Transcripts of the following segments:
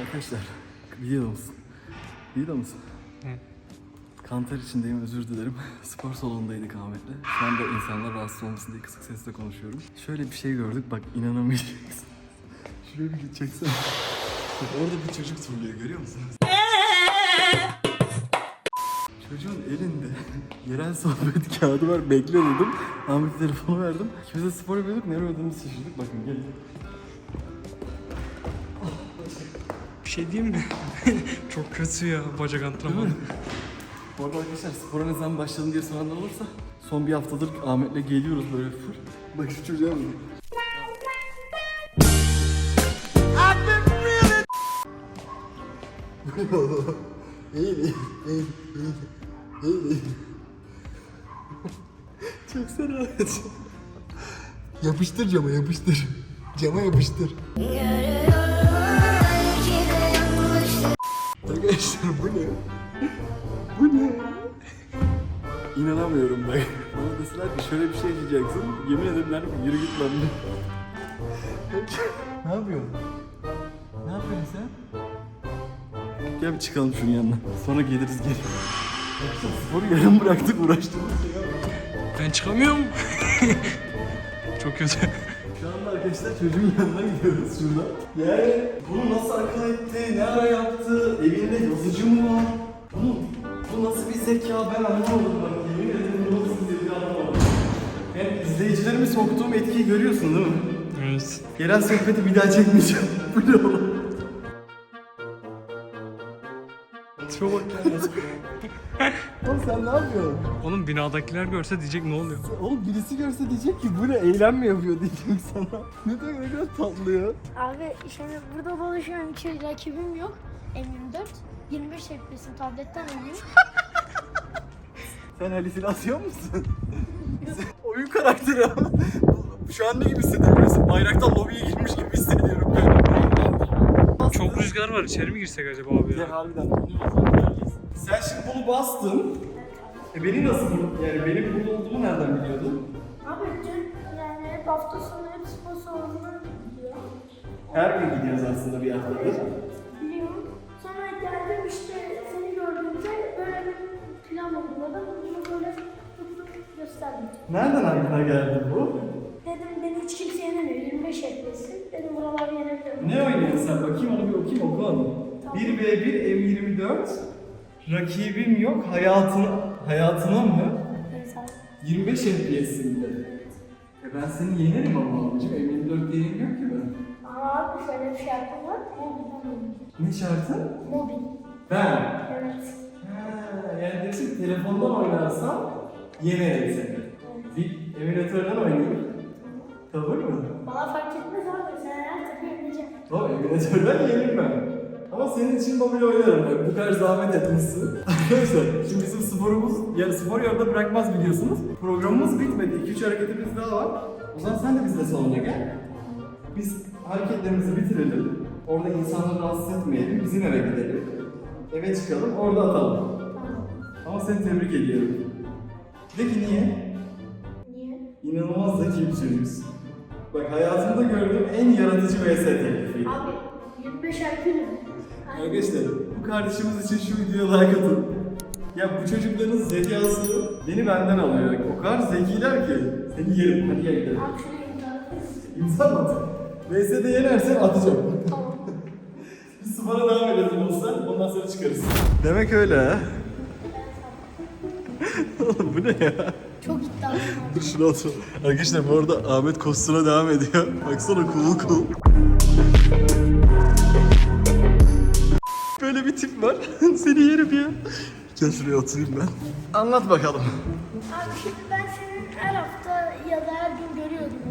Arkadaşlar biliyor musun? Biliyor musun? Kanter içindeyim özür dilerim. Spor salonundaydık Ahmet'le. Şu anda insanlar rahatsız olmasın diye kısık sesle konuşuyorum. Şöyle bir şey gördük bak inanamayacaksın. Şuraya bir gideceksin. Bak orada bir çocuk turluyor görüyor musunuz? Çocuğun elinde yerel sohbet kağıdı var bekle dedim. Ahmet'e telefonu verdim. İkimiz de spor yapıyorduk nereye ödediğimizi şaşırdık. Bakın gelin. Şey diyeyim mi? Çok kötü ya bacak antrenmanı. Bu arada arkadaşlar spora ne zaman başladın diye soranlar olursa son bir haftadır Ahmet'le geliyoruz böyle full. Bak şu çocuğa bak. İyi iyi iyi iyi iyi Çok sarı Yapıştır cama yapıştır. Cama yapıştır. Arkadaşlar bu ne? Bu ne? İnanamıyorum bak. Bana deseler ki şöyle bir şey diyeceksin. Yemin ederim ki yürü git lan. ne yapıyorsun? Ne yapıyorsun sen? Gel bir çıkalım şunun yanına. Sonra geliriz geri. Sporu yarım bıraktık uğraştığımız şey. Ben çıkamıyorum. Çok kötü. Arkadaşlar çocuğun yanına gidiyoruz şurada. Yani bunu nasıl akıl etti, ne ara yaptı, evinde yazıcı mı var? Bunu, bu nasıl bir zeka ben anlamadım bak. Yemin ederim bu nasıl bir zeka anlamadım. Hem izleyicilerimi soktuğum etkiyi görüyorsun değil mi? Evet. Yerel sohbeti bir daha çekmeyeceğim. bu ne oğlum? Tipe bak ya. Sen ne yapıyorsun? Oğlum binadakiler görse diyecek ne oluyor? Oğlum birisi görse diyecek ki bu ne eylem mi yapıyor diyecek sana. Ne demek ne kadar tatlı ya. Abi şimdi burada dolaşıyorum hiç rakibim yok. M24 25 FPS'im tabletten oynuyorum. Sen halüsinasyon musun? Oyun karakteri ama. Şu an ne gibi hissediyorum? Bayraktan lobiye girmiş gibi hissediyorum ben. Çok rüzgar var içeri mi girsek acaba abi Ya ya? harbiden. Sen şimdi bunu bastın. E beni nasıl bul- yani benim burada olduğumu nereden biliyordun? Abi dün yani hep hafta sonu hep spor salonuna gidiyor. Her gün gidiyoruz aslında bir haftadır. Biliyorum. Sonra geldim işte seni gördüğümde böyle bir plan uyguladım. Bunu böyle tuttum gösterdim. Nereden aklına geldi bu? Dedim beni hiç kimse yenemiyor. 25 FPS'im. Dedim buraları yenebilirim. Ne oynuyorsun sen? Bakayım onu bir okuyayım oku onu. 1v1 M24 Rakibim yok hayatına hayatına mı? Evet abi. 25 FPS'inde. E ben seni yenerim ama abicim. M24 değilim yok ki ben. Ama abi şöyle bir şartım var. Oynayacağım. Ne şartı? Mobil. Ben. Evet. Ha, yani diyorsun telefondan oynarsam yenerim seni. Bir emülatörden oynayayım. Kabul mü? Bana fark etmez abi. Sen her türlü yeneceğim. Tamam emülatörden yenerim ben. Ama senin için mobil oynarım bu kadar zahmet etmişsin. Arkadaşlar şimdi bizim sporumuz, yani spor yarıda bırakmaz biliyorsunuz. Programımız bitmedi. 2-3 hareketimiz daha var. O zaman sen de bizle salona gel. Biz hareketlerimizi bitirelim. Orada insanları rahatsız etmeyelim. Bizim eve gidelim. Eve çıkalım orada atalım. Ama seni tebrik ediyorum. De ki niye? Niye? İnanılmaz zeki bir çocuksun. Bak hayatımda gördüğüm en yaratıcı VS teklifiydi. Abi 25 IQ'lüm. Arkadaşlar bu kardeşimiz için şu videoya like atın. Ya bu çocukların zekası beni benden alıyor. O kadar zekiler ki. Seni yerim. Hadi gel gidelim. İmza mı at? VS'de yenersen atacağım. Tamam. Biz spora devam edelim olsa ondan sonra çıkarız. Demek öyle ha. Oğlum bu ne ya? Çok iddialıyım abi. Dur şuna otur. Arkadaşlar bu arada Ahmet kostuna devam ediyor. Baksana cool cool. Bir tip var. Seni yerim ya. Gel şuraya oturayım ben. Anlat bakalım. Abi şimdi ben senin her hafta ya da her gün görüyordum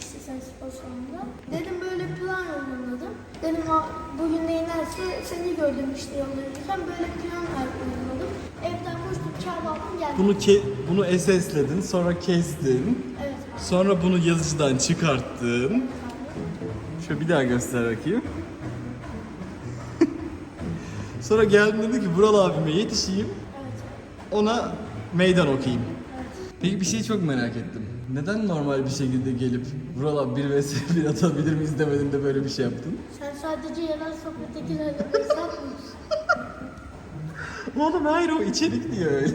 işte sen spor salonunda. Dedim böyle plan uyguladım. Dedim bugün de inerse seni gördüm işte yolda yürürken böyle plan uyguladım. Evden koştum kağıt aldım geldim. Bunu ke bunu SS'ledin, sonra kestin. Evet. Sonra bunu yazıcıdan çıkarttın. Şöyle bir daha göster bakayım. Sonra geldin dedi ki Vural abime yetişeyim. Evet. Ona meydan okuyayım. Peki bir şey çok merak ettim. Neden normal bir şekilde gelip Vural bir vs 1 atabilir miyiz demedin de böyle bir şey yaptın? Sen sadece yerel sohbettekilerle hesap mısın? Oğlum hayır o içerik diyor öyle.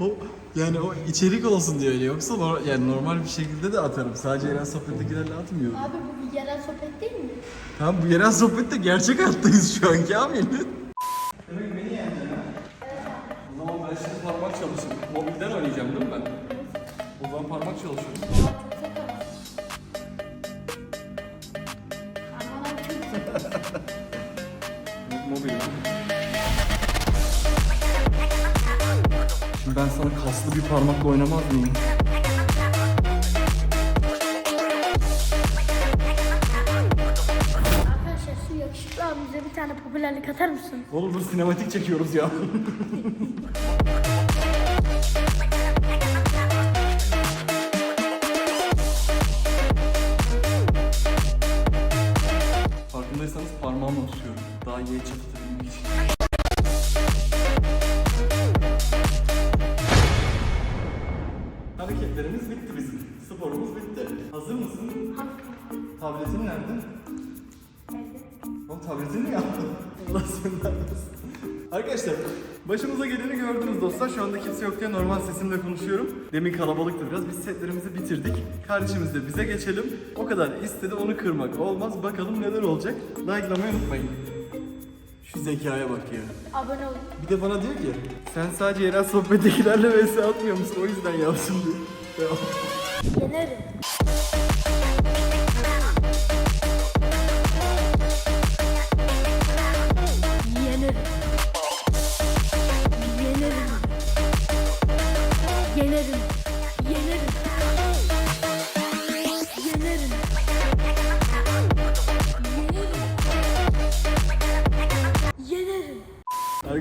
o yani o içerik olsun diye öyle yoksa nor- yani normal bir şekilde de atarım. Sadece yerel sohbettekilerle atmıyorum. Abi bu bir yerel sohbet değil mi? Tamam bu yerel sohbette gerçek hayattayız şu an Kamil. Popülerlik atar mısın? Oğlum dur sinematik çekiyoruz ya. Farkındaysanız parmağımla tutuyorum. Daha iyi çatatabilmek için. Hareketlerimiz bitti bizim. Sporumuz bitti. Hazır mısın? Tabletin nerede? Mi yaptın? Allah senden olsun. Arkadaşlar başımıza geleni gördünüz dostlar. Şu anda kimse yok diye normal sesimle konuşuyorum. Demin kalabalıktı biraz. Biz setlerimizi bitirdik. Kardeşimiz de bize geçelim. O kadar istedi onu kırmak olmaz. Bakalım neler olacak. Like'lamayı unutmayın. Şu zekaya bak ya. Abone olun. Bir de bana diyor ki sen sadece yerel sohbettekilerle vs atmıyor musun? O yüzden yapsın diyor. Yenerim.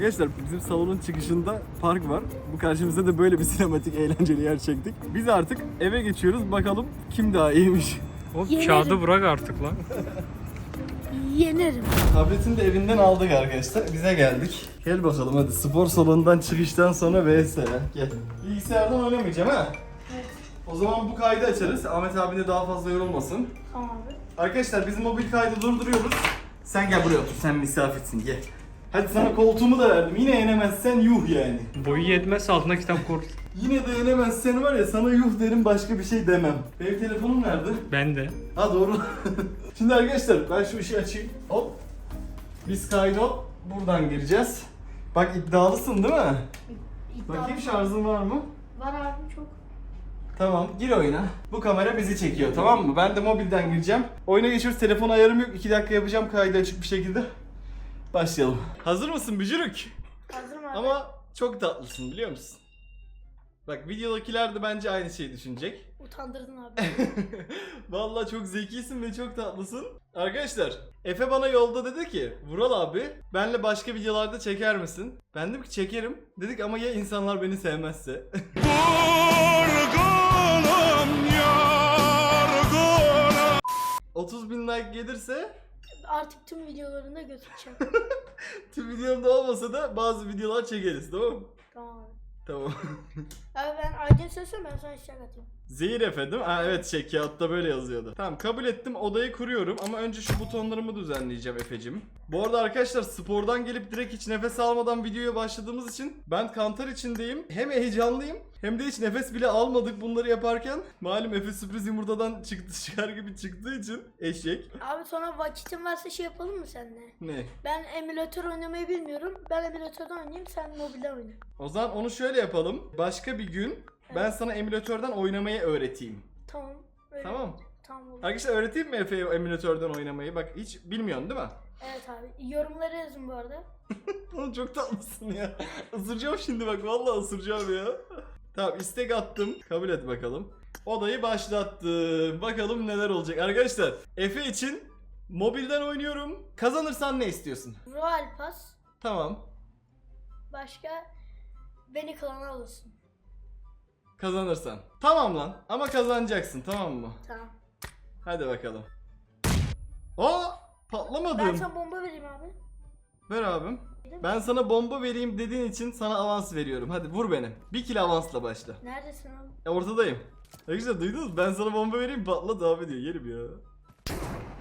Arkadaşlar bizim salonun çıkışında park var. Bu karşımızda da böyle bir sinematik eğlenceli yer çektik. Biz artık eve geçiyoruz. Bakalım kim daha iyiymiş. Oğlum Yenerim. kağıdı bırak artık lan. Yenerim. Tabletini de evinden aldık arkadaşlar. Bize geldik. Gel bakalım hadi spor salonundan çıkıştan sonra vs. Gel. Bilgisayardan oynamayacağım ha. Evet. O zaman bu kaydı açarız. Ahmet abi de daha fazla yorulmasın. Tamam abi. Arkadaşlar biz mobil kaydı durduruyoruz. Sen gel buraya otur. Sen misafirsin gel. Hadi sana koltuğumu da verdim. Yine yenemezsen yuh yani. Boyu yetmez altına kitap koy. Yine de yenemezsen var ya sana yuh derim başka bir şey demem. Benim telefonum nerede? Ben de. Ha doğru. Şimdi arkadaşlar ben şu işi açayım. Hop. Biz kaydı hop buradan gireceğiz. Bak iddialısın değil mi? İddialı. Bakayım şarjın var mı? Var abi çok. Tamam gir oyuna. Bu kamera bizi çekiyor tamam mı? Ben de mobilden gireceğim. Oyuna geçiyoruz. Telefon ayarım yok. 2 dakika yapacağım kaydı açık bir şekilde. Başlayalım. Hazır mısın bücürük? Hazırım abi. Ama çok tatlısın biliyor musun? Bak videodakiler de bence aynı şeyi düşünecek. Utandırdın abi. Vallahi çok zekisin ve çok tatlısın. Arkadaşlar Efe bana yolda dedi ki Vural abi benle başka videolarda çeker misin? Ben dedim ki çekerim. Dedik ama ya insanlar beni sevmezse? 30 bin like gelirse Artık tüm videolarında gözükeceğim. tüm videomda olmasa da bazı videolar çekeriz tamam mı? tamam. Tamam. Abi ben Aydın söylesem ben sana işler atayım. Zehir Efe değil mi? Ha, evet şey kağıtta böyle yazıyordu. Tamam kabul ettim odayı kuruyorum ama önce şu butonlarımı düzenleyeceğim Efe'cim. Bu arada arkadaşlar spordan gelip direkt hiç nefes almadan videoya başladığımız için ben kantar içindeyim. Hem heyecanlıyım hem de hiç nefes bile almadık bunları yaparken. Malum Efe sürpriz yumurtadan çıktı çıkar gibi çıktığı için eşek. Abi sonra vakitin varsa şey yapalım mı seninle? Ne? Ben emülatör oynamayı bilmiyorum. Ben emülatörden oynayayım sen mobilden oyna. O zaman onu şöyle yapalım. Başka bir gün ben sana emülatörden oynamayı öğreteyim. Tamam. Öyle. Tamam. Tamam oldu. Arkadaşlar öğreteyim mi Efe'ye emülatörden oynamayı? Bak hiç bilmiyorsun değil mi? Evet abi. Yorumlara yazın bu arada. Oğlum çok tatlısın ya. Isıracağım şimdi bak vallahi ısıracağım ya. Tamam istek attım. Kabul et bakalım. Odayı başlattım. Bakalım neler olacak. Arkadaşlar Efe için mobilden oynuyorum. Kazanırsan ne istiyorsun? Royal Pass. Tamam. Başka beni klana alırsın. Kazanırsan. Tamam lan. Ama kazanacaksın tamam mı? Tamam. Hadi bakalım. Aa! Patlamadım. Ben sana bomba vereyim abi. Ver abim. Ben sana bomba vereyim dediğin için sana avans veriyorum. Hadi vur beni. Bir kill avansla başla. Neredesin abi? E, ortadayım. Arkadaşlar duydunuz? Ben sana bomba vereyim patla abi diyor. Yerim ya.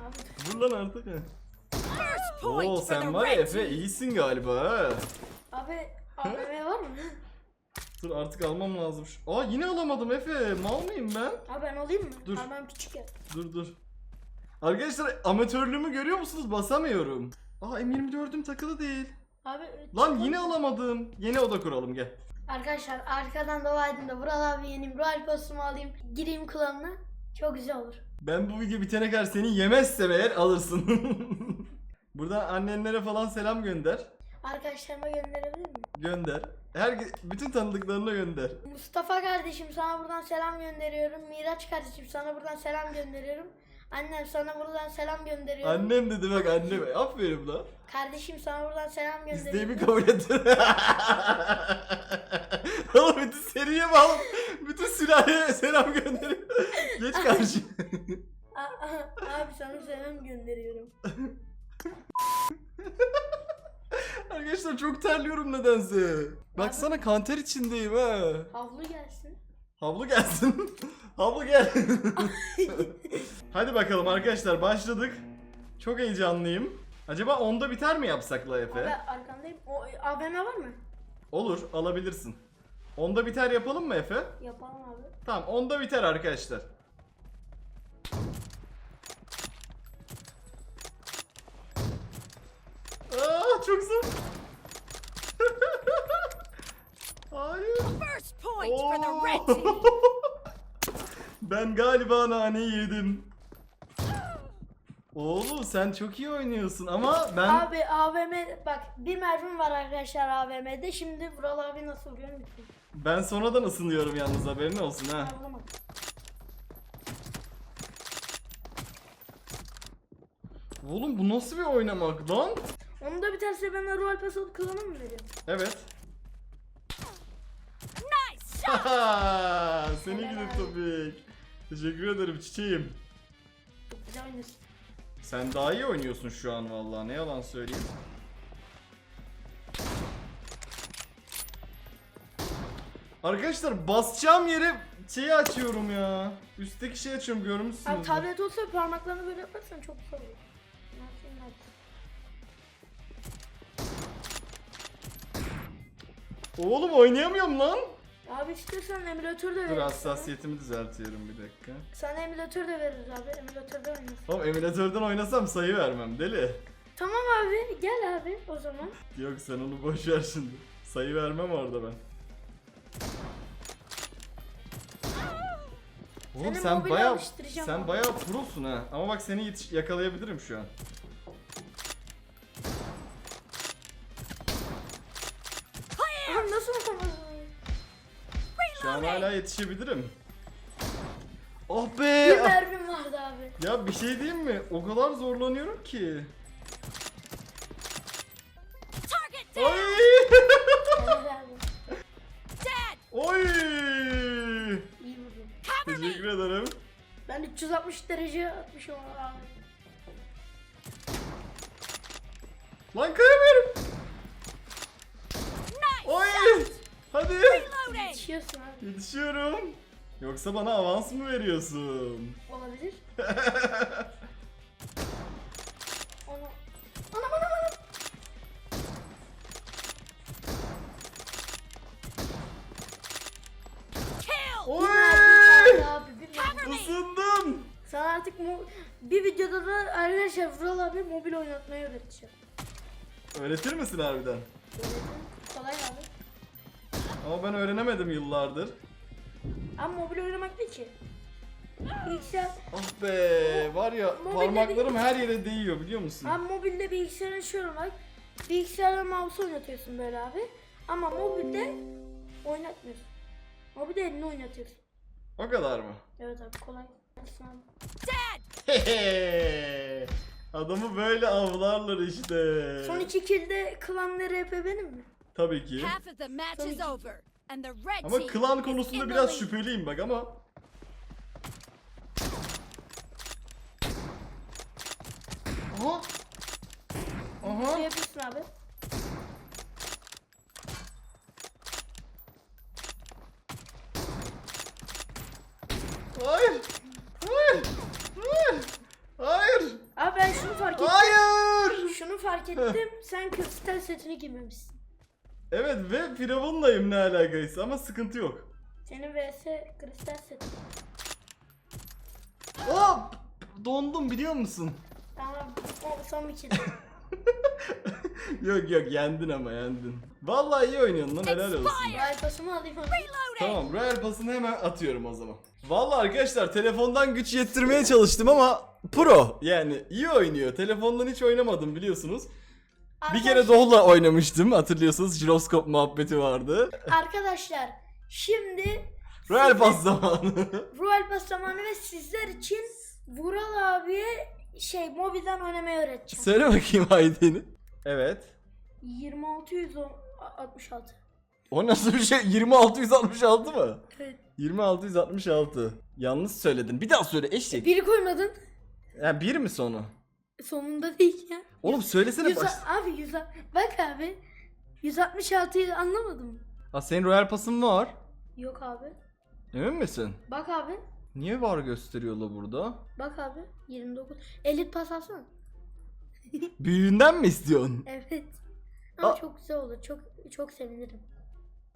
Abi Vur lan artık Oo sen var ya Efe iyisin galiba ha. Abi AVM var mı? Dur artık almam lazım. şu- Aa yine alamadım Efe. Mal mıyım ben? Abi ben alayım mı? Dur. Abi ben küçük ya. Dur dur. Arkadaşlar amatörlüğümü görüyor musunuz? Basamıyorum. Aa M24'üm takılı değil. Abi Lan çıkalım. yine alamadım. Yeni oda kuralım gel. Arkadaşlar arkadan dua edin de Vural abi yeneyim. Royal Pass'ımı alayım. Gireyim klanına. Çok güzel olur. Ben bu video bitene kadar seni yemezsem eğer alırsın. Buradan annenlere falan selam gönder. Arkadaşlarıma gönderebilir miyim? Gönder. Her bütün tanıdıklarına gönder. Mustafa kardeşim sana buradan selam gönderiyorum. Miraç kardeşim sana buradan selam gönderiyorum. Annem sana buradan selam gönderiyorum. Annem dedi bak annem. Aferin lan. Kardeşim sana buradan selam gönderiyorum. İsteğimi kabul ettin. Oğlum bütün seriye mi alıp bütün sülaleye selam gönderiyor. Geç karşı. Abi sana selam gönderiyorum. Arkadaşlar çok terliyorum nedense. Baksana kanter içindeyim ha. Havlu gelsin. Havlu gelsin. Havlu gel. Hadi bakalım arkadaşlar başladık. Çok heyecanlıyım. Acaba onda biter mi yapsak la Abi Efe? arkandayım. O AVM var mı? Olur alabilirsin. Onda biter yapalım mı Efe? Yapalım abi. Tamam onda biter arkadaşlar. Aa çok zor. Hayır. First point for the red team. Ben galiba naneyi yedim. Oğlum sen çok iyi oynuyorsun ama ben Abi AVM bak bir mermim var arkadaşlar AVM'de. Şimdi Vural abi nasıl vuruyor bitti. ben sonradan ısınıyorum yalnız haberin olsun ha. Ben vuramadım. Oğlum bu nasıl bir oynamak lan? Onu da biterse ben Royal Pass alıp klanı mı veriyorum? Evet. Seni gidip abi. topik. Teşekkür ederim çiçeğim. Çok güzel oynuyorsun. Sen daha iyi oynuyorsun şu an vallahi ne yalan söyleyeyim. Arkadaşlar basacağım yere şeyi açıyorum ya. Üstteki şeyi açıyorum Abi görmüşsünüz. tablet olsa parmaklarını böyle yaparsan çok güzel olur. Oğlum oynayamıyorum lan. Abi istiyorsan emülatör de Dur veririz. hassasiyetimi düzeltiyorum bir dakika. Sana emülatör de veririz abi. Emülatörde oynasın. Oğlum emülatörden oynasam sayı vermem deli. Tamam abi gel abi o zaman. Yok sen onu boş ver şimdi. Sayı vermem orada ben. Oğlum Seni sen mobile bayağı alıştıracağım sen abi. bayağı prosun ha. Ama bak seni yetiş yakalayabilirim şu an. Hala yetişebilirim. Oh Bir be! mermim vardı abi. Ya bir şey diyeyim mi? O kadar zorlanıyorum ki. Target Oy! İyi. Teşekkür ederim. Ben 360 derece atmışım abi. Lan kayamıyorum. Nice Oy! Hadi. Reloading. Yetişiyorsun abi. Yetişiyorum. Yoksa bana avans mı veriyorsun? Olabilir. Ana. Anam anam anam. Kill. Oy! Abi, bir. Isındım. Sana artık mo- bir videoda da arkadaşlar Vural abi mobil oynatmayı öğreteceğim. Öğretir misin harbiden? Öğretim kolay abi. Ama ben öğrenemedim yıllardır. Ama mobil oynamak ne ki? Bilgisayar, Ah be var ya Mobilde parmaklarım her yere değiyor biliyor musun? abi mobilde bilgisayar açıyorum bak. Bilgisayarda mouse oynatıyorsun böyle abi. Ama mobilde oynatmıyorsun. Mobilde elini oynatıyorsun. O kadar mı? Evet abi kolay. Dead. Adamı böyle avlarlar işte. Son iki kilde klan ve RP benim mi? Tabii ki. Ama klan konusunda biraz şüpheliyim bak ama. Aha. Aha. Şey Hayır. Hayır. Hayır. Hayır. Abi ben şunu fark ettim. Hayır. Şunu fark ettim. Sen kristal setini giymemişsin. Evet ve Firavun'layım ne alakaysa ama sıkıntı yok. Senin vs kristal seti. Hop! Dondum biliyor musun? Tamam o son bir kill. yok yok yendin ama yendin. Vallahi iyi oynuyorsun lan helal olsun. Royal pasımı alayım. Tamam Royal Pass'ını hemen atıyorum o zaman. Vallahi arkadaşlar telefondan güç yettirmeye çalıştım ama pro yani iyi oynuyor. Telefondan hiç oynamadım biliyorsunuz. Bir kere Doh'la oynamıştım hatırlıyorsunuz jiroskop muhabbeti vardı. Arkadaşlar şimdi Royal Pass zamanı. Royal Pass zamanı ve sizler için Vural abiye şey mobilden oynamayı öğreteceğim. Söyle bakayım ID'ni. Evet. 2666. O nasıl bir şey? 2666 mı? Evet. 2666. Yanlış söyledin. Bir daha söyle eşek. Biri koymadın. Ya bir mi sonu? Sonunda değil ya. Oğlum söylesene Yüz, baş. abi yüz, bak abi. 166'yı anlamadım mı? Ha senin Royal Pass'ın var. Yok abi. Emin misin? Bak abi. Niye var gösteriyor la burada? Bak abi. 29. Elit pas alsana. Büyüğünden mi istiyorsun? Evet. Ama Aa. çok güzel olur. Çok çok sevinirim.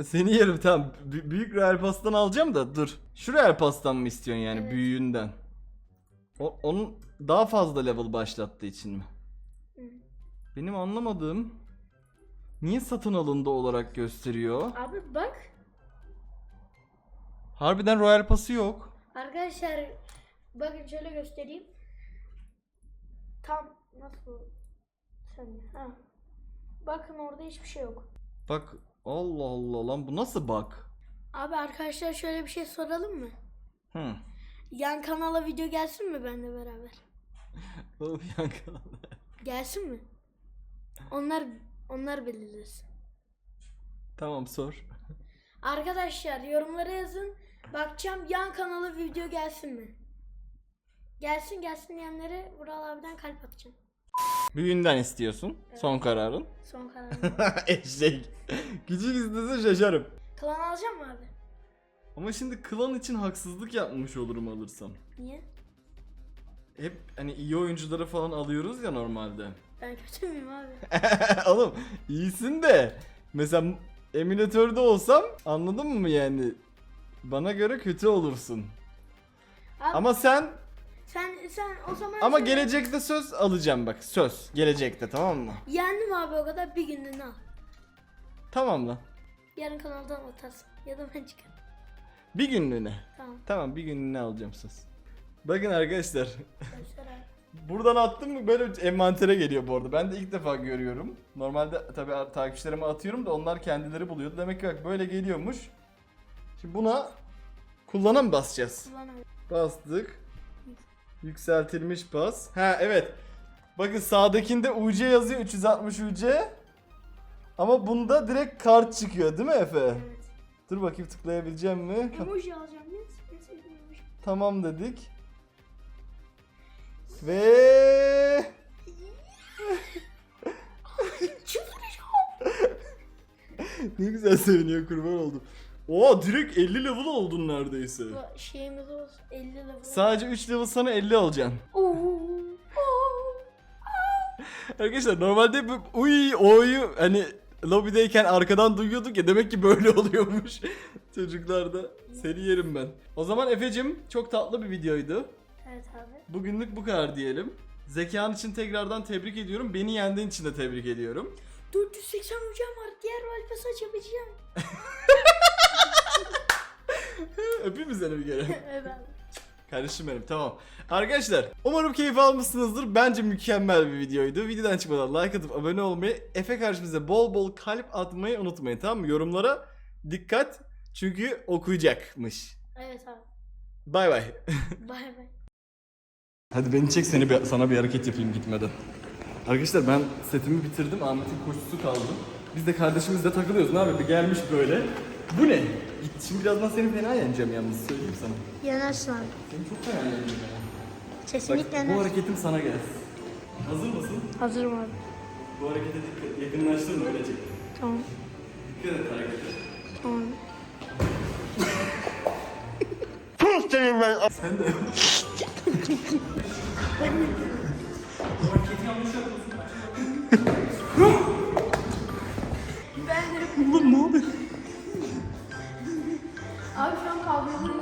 Seni yerim tamam. B- büyük Royal Pass'tan alacağım da dur. Şu Royal Pass'tan mı istiyorsun yani Evet. büyüğünden? O, onun daha fazla level başlattığı için mi? Hı. Benim anlamadığım niye satın alındı olarak gösteriyor? Abi bak. Harbiden Royal Pass'ı yok. Arkadaşlar bakın şöyle göstereyim. Tam nasıl sen ha. Bakın orada hiçbir şey yok. Bak Allah Allah lan bu nasıl bak? Abi arkadaşlar şöyle bir şey soralım mı? Hı. Yan kanala video gelsin mi benimle beraber? Oğlum yan kanalda. Gelsin mi? Onlar onlar belirlesin. Tamam sor. Arkadaşlar yorumlara yazın. Bakacağım yan kanala video gelsin mi? Gelsin gelsin diyenlere Vural abiden kalp atacağım. Büyüğünden istiyorsun. Son kararın. Son kararım. Eşek. Küçük istese şaşarım. Klan alacağım mı abi? Ama şimdi klan için haksızlık yapmış olurum alırsam. Niye? Hep hani iyi oyuncuları falan alıyoruz ya normalde. Ben kötü müyüm abi? Oğlum iyisin de mesela emülatörde olsam anladın mı yani? Bana göre kötü olursun. Abi Ama sen sen sen o zaman ama sen- gelecekte söz alacağım bak söz gelecekte tamam mı? Yendim abi o kadar bir günlüğüne al. Tamam lan. Yarın kanaldan atarsın. Ya da ben çıkarım. Bir günlüğüne. Tamam. Tamam bir günlüğüne alacağım söz. Bakın arkadaşlar. Buradan attım mı böyle envantere geliyor bu arada. Ben de ilk defa görüyorum. Normalde tabii takipçilerime atıyorum da onlar kendileri buluyordu. Demek ki bak böyle geliyormuş. Şimdi buna kullana mı basacağız? Kullan abi. Bastık. Yükseltilmiş pas. Ha evet. Bakın sağdakinde UC yazıyor 360 UC. Ama bunda direkt kart çıkıyor değil mi Efe? Evet. Dur bakayım tıklayabileceğim mi? Emoji alacağım. Tamam dedik. Ve ne güzel seviniyor kurban oldum. Oo direkt 50 level oldun neredeyse. Şeyimiz olsun. 50 level. Sadece 3 level sana 50 alacaksın. Oo. Arkadaşlar normalde bu uy o'yu hani lobideyken arkadan duyuyorduk ya demek ki böyle oluyormuş çocuklarda. Seni yerim ben. O zaman Efe'cim çok tatlı bir videoydu. Evet abi. Bugünlük bu kadar diyelim. Zekan için tekrardan tebrik ediyorum. Beni yendiğin için de tebrik ediyorum. 480 hocam var. Diğer valpası açabileceğim. Öpeyim mi seni bir kere? evet abi. Kardeşim benim tamam. Arkadaşlar umarım keyif almışsınızdır. Bence mükemmel bir videoydu. Videodan çıkmadan like atıp abone olmayı, Efe karşımıza bol bol kalp atmayı unutmayın tamam mı? Yorumlara dikkat çünkü okuyacakmış. Evet abi. Bay bay. Bay bay. Hadi beni çek seni bir, sana bir hareket yapayım gitmeden. Arkadaşlar ben setimi bitirdim. Ahmet'in koşusu kaldı. Biz de kardeşimizle takılıyoruz. Ne abi bir gelmiş böyle. Bu ne? Git şimdi birazdan seni fena yeneceğim yalnız söyleyeyim sana. Yenersin abi. Seni çok fena yeneceğim. Kesinlikle Bak bu hareketim sana gelsin. Hazır mısın? Hazırım abi. Bu harekete dikkat, yakınlaştırma öyle çek. Tamam. Dikkat et harekete. Tamam. Sen de. Hareketi yanlış yapıyorsun. Ben de Oğlum ne oluyor? 好想搞个秘